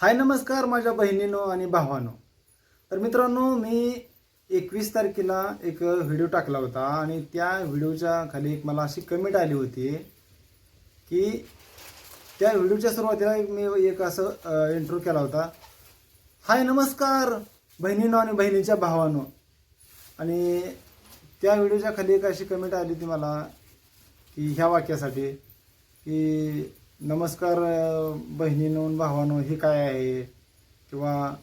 हाय नमस्कार माझ्या बहिणीनो आणि भावानो. तर मित्रांनो मी एकवीस तारखेला एक व्हिडिओ टाकला होता आणि त्या व्हिडिओच्या खाली एक मला अशी कमेंट आली होती की त्या व्हिडिओच्या सुरुवातीला एक मी एक असं इंट्रो केला होता. हाय नमस्कार बहिणीनो आणि बहिणीच्या भावानो. आणि त्या व्हिडिओच्या खाली एक अशी कमेंट आली होती मला की ह्या वाक्यासाठी की नमस्कार अं, बहिणीनो भावानो हे काय आहे? किंवा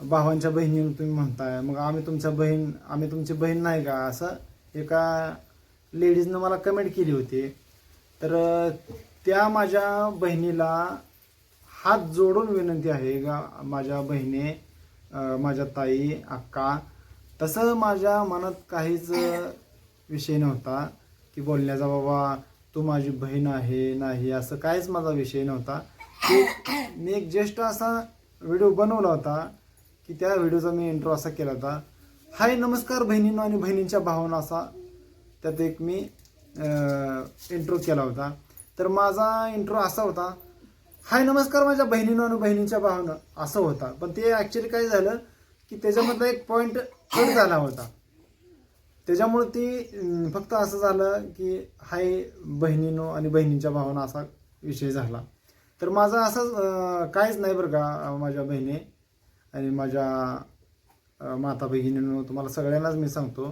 भावांच्या बहिणीनं तुम्ही म्हणताय मग आम्ही तुमच्या बहीण आम्ही तुमची बहीण नाही का? असं एका लेडीजनं मला कमेंट केली होती. तर त्या माझ्या बहिणीला हात जोडून विनंती आहे का? माझ्या बहिणी माझ्या ताई अक्का तसं माझ्या मनात काहीच विषय नव्हता की बोलण्याचा बाबा तू माझी बहीण आहे नाही असं काहीच माझा विषय नव्हता. की मी एक ज्येष्ठ असा व्हिडिओ बनवला होता की त्या व्हिडिओचा मी इंट्रो असा केला होता. हाय नमस्कार बहिणींना आणि बहिणींच्या भावना असा त्यात एक मी इंट्रो केला होता. तर माझा इंट्रो असा होता हाय नमस्कार माझ्या बहिणीनं आणि बहिणींच्या भावनं असं होता. पण ते ॲक्च्युली काय झालं की त्याच्यामधला एक पॉईंट कट झाला होता. त्याच्यामुळे ती फक्त असं झालं की हाय बहिणीनो आणि बहिणींच्या भावना असा विषय झाला. तर माझा असं काहीच नाही बरं का माझ्या बहिणी आणि माझ्या माता भगिनींनो तुम्हाला सगळ्यांनाच मी सांगतो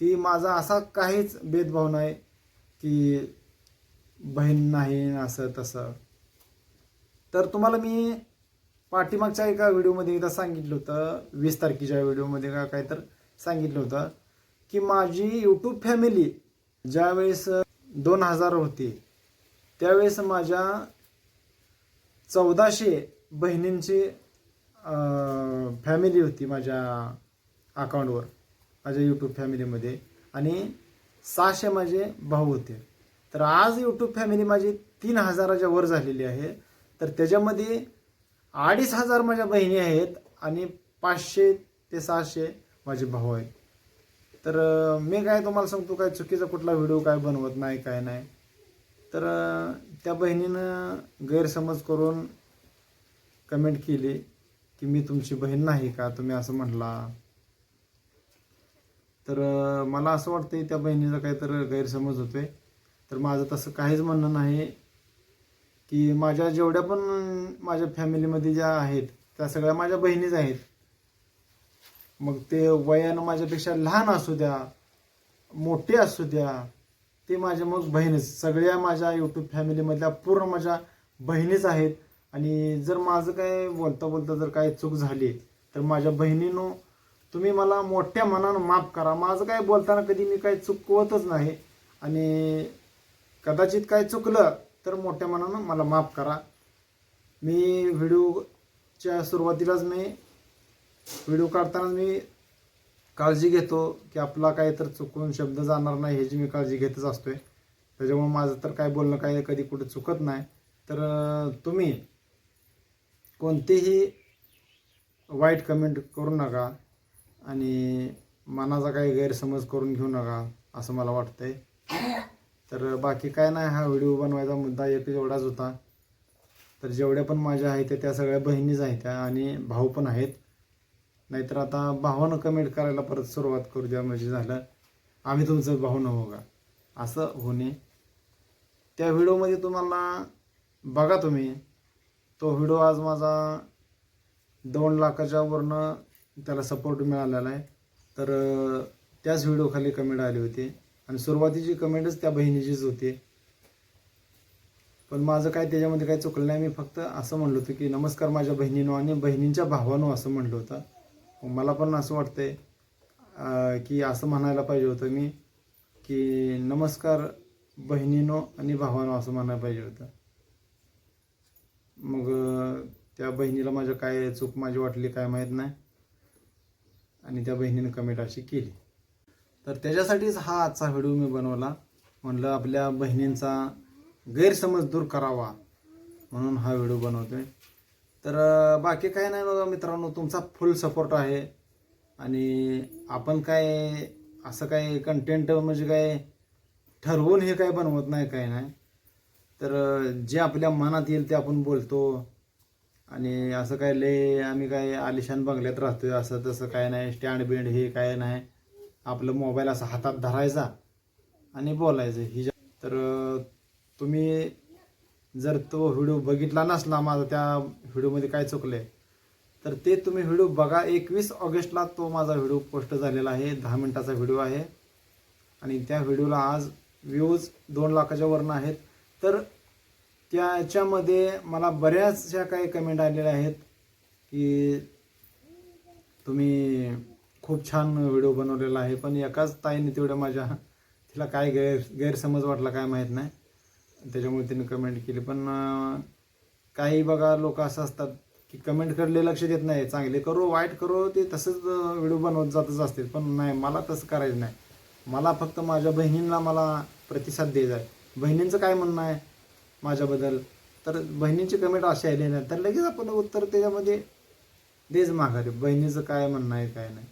की माझा असा काहीच भेदभाव नाही की बहीण नाही असं तसं. तर तुम्हाला मी पाठीमागच्या एका व्हिडिओमध्ये एकदा सांगितलं होतं वीस तारखेच्या व्हिडिओमध्ये का काय तर सांगितलं होतं. की माझी यूट्यूब फॅमिली ज्यावेळेस दोन हजार होती त्यावेळेस माझ्या चौदाशे बहिणींची फॅमिली होती माझ्या अकाउंटवर माझ्या यूट्यूब फॅमिलीमध्ये आणि सहाशे माझे भाऊ होते. तर आज यूट्यूब फॅमिली माझी तीन हजाराच्या वर झालेली आहे. तर त्याच्यामध्ये अडीच हजार माझ्या बहिणी आहेत आणि पाचशे ते सहाशे माझे भाऊ आहेत. तर मी काय तुम्हाला सांगतो काय चुकीचा कुठला व्हिडिओ काय बनवत नाही काय नाही. तर त्या बहिणीनं गैरसमज करून कमेंट केली की मी तुमची बहीण नाही का तुम्ही असं म्हटला तर मला असं वाटतं त्या बहिणीचा काहीतरी गैरसमज होतोय. तर माझं तसं काहीच म्हणणं नाही की माझ्या जेवढ्या पण माझ्या फॅमिलीमध्ये ज्या आहेत त्या सगळ्या माझ्या बहिणीच आहेत. मग ते वयानं माझ्यापेक्षा लहान असू द्या मोठे असू द्या ते माझ्या मग बहिणीच. सगळ्या माझ्या यूट्यूब फॅमिलीमधल्या पूर्ण माझ्या बहिणीच आहेत. आणि जर माझं काय बोलता बोलता जर काही चूक झाली तर माझ्या बहिणीनो तुम्ही मला मोठ्या मनानं माफ करा. माझं काय बोलताना कधी मी काही चुकवतच नाही. आणि कदाचित काय चुकलं तर मोठ्या मनानं मला माफ करा. मी व्हिडिओच्या सुरुवातीलाच मी व्हिडिओ काढताना मी काळजी घेतो की आपला काय तर चुकून शब्द जाणार नाही ह्याची मी काळजी घेतच असतो आहे त्याच्यामुळे माझं तर काय बोलणं काय कधी कुठं चुकत नाही. तर तुम्ही कोणतेही वाईट कमेंट करू नका आणि मनाचा काही गैरसमज करून घेऊ नका असं मला वाटतंय. तर बाकी काय नाही हा व्हिडिओ बनवायचा मुद्दा एक एवढाच होता. तर जेवढ्या पण माझ्या आहेत त्या- त्या सगळ्या बहिणीच आहेत त्या आणि भाऊ पण आहेत. नाहीतर आता भावानं कमेंट करायला परत सुरुवात करू द्या म्हणजे झालं. आम्ही तुमचं भाऊ नव्हू का असं होणे. त्या व्हिडिओमध्ये तुम्हाला बघा तुम्ही. तो व्हिडिओ आज माझा दोन लाखाच्या वरनं त्याला सपोर्ट मिळालेला आहे. तर त्याच व्हिडिओखाली कमेंट आली होती. आणि सुरुवातीची कमेंटच त्या बहिणीचीच होती. पण माझं काय त्याच्यामध्ये काही चुकलं नाही. मी फक्त असं म्हणलं होतं की नमस्कार माझ्या बहिणीनो आणि बहिणींच्या भावानो असं म्हणलं होतं. मला पण असं वाटतंय की असं म्हणायला पाहिजे होतं मी की नमस्कार बहिणीनो आणि भावानो असं म्हणायला पाहिजे होतं. मग त्या बहिणीला माझ्या काय चूक माझी वाटली काय माहीत नाही. आणि त्या बहिणीनं कमेंट अशी केली. तर त्याच्यासाठीच हा आजचा व्हिडिओ मी बनवला. म्हणलं आपल्या बहिणींचा गैरसमज दूर करावा म्हणून हा व्हिडिओ बनवतोय. तर बाकी काही नाही बघा मित्रांनो तुमचा फुल सपोर्ट आहे. आणि आपण काय असं काय कंटेंट म्हणजे काय ठरवून हे काय बनवत नाही काय नाही. तर जे आपल्या मनात येईल ते आपण बोलतो. आणि असं काय लय आम्ही काय आलिशान बंगल्यात राहतोय असं तसं काय नाही. स्टँड बिंड हे काय नाही. आपलं मोबाईल असं हातात धरायचा आणि बोलायचं. ही तर तुम्ही जर तो व्हिडिओ बघितला नसला माझा त्या व्हिडिओमध्ये काय चुकलंय तर ते तुम्ही व्हिडिओ बघा. एकवीस ऑगस्टला तो माझा व्हिडिओ पोस्ट झालेला आहे दहा मिनिटाचा व्हिडिओ आहे. आणि त्या व्हिडिओला आज व्ह्यूज दोन लाखाच्या वरनं आहेत. तर त्याच्यामध्ये मला बऱ्याचशा काही कमेंट आलेल्या आहेत की तुम्ही खूप छान व्हिडिओ बनवलेला आहे पण एकाच ताईने तेवढ्या माझ्या तिला काय गैर गैरसमज वाटला काय माहीत नाही. त्याच्यामुळे तिने कमेंट केली. पण काही बघा लोक असं असतात की कमेंट करले लक्ष देत नाही. चांगले करो वाईट करो ते तसंच व्हिडिओ बनवत जातच असतील. पण नाही मला तसं करायचं नाही. मला फक्त माझ्या बहिणींना मला प्रतिसाद द्यायचा आहे. बहिणींचं काय म्हणणं आहे माझ्याबद्दल? तर बहिणींची कमेंट अशी आली नाही तर लगेच आपण उत्तर त्याच्यामध्ये देच माघारी. बहिणीचं काय म्हणणं आहे काय नाही.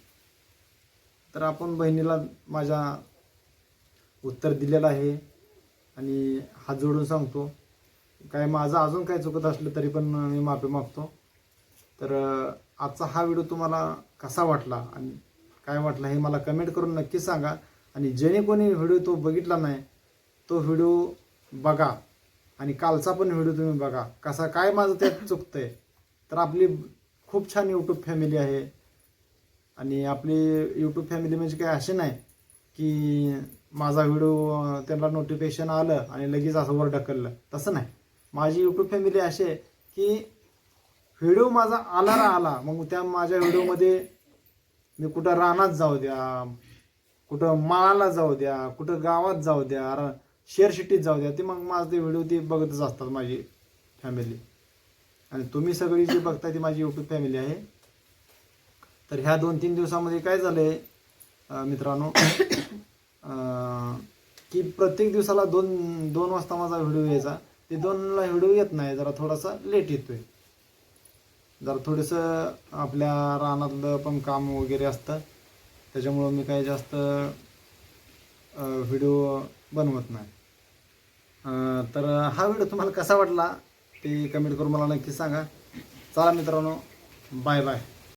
तर आपण बहिणीला माझ्या उत्तर दिलेलं आहे. आणि हात जोडून सांगतो. काय माझं अजून काय चुकत असलं तरी पण मी माफी मागतो. तर आजचा हा व्हिडिओ तुम्हाला कसा वाटला आणि काय वाटला हे मला कमेंट करून नक्की सांगा. आणि जेणे कोणी व्हिडिओ तो बघितला नाही तो व्हिडिओ बघा. आणि कालचा पण व्हिडिओ तुम्ही बघा. कसा काय माझं त्यात आहे तर आपली खूप छान यूट्यूब फॅमिली आहे. आणि आपली यूट्यूब फॅमिली म्हणजे काय असे नाही. की माझा व्हिडिओ त्यांना नोटिफिकेशन आलं आणि लगेच असं वर ढकललं. तसं नाही. माझी यूट्यूब फॅमिली अशी आहे की व्हिडिओ माझा आला ना आला. मग त्या माझ्या व्हिडिओमध्ये मी कुठं रानात जाऊ द्या कुठं माळाला जाऊ द्या कुठं गावात जाऊ द्या र- शेअर सिटीत जाऊ द्या ते मग माझं ते व्हिडिओ ते बघतच असतात माझी फॅमिली आणि तुम्ही सगळी जी बघताय ती माझी यूट्यूब फॅमिली आहे. तर ह्या दोन तीन दिवसामध्ये काय झालं आहे मित्रांनो की प्रत्येक दिवसाला दोन दोन वाजता माझा व्हिडिओ यायचा. ते दोनला व्हिडिओ येत नाही जरा थोडासा लेट येतोय. जरा थोडंसं आपल्या रानातलं पण काम वगैरे असतं. त्याच्यामुळं मी काही जास्त व्हिडिओ बनवत नाही. तर हा व्हिडिओ तुम्हाला कसा वाटला ते कमेंट करून मला नक्की सांगा. चला मित्रांनो बाय बाय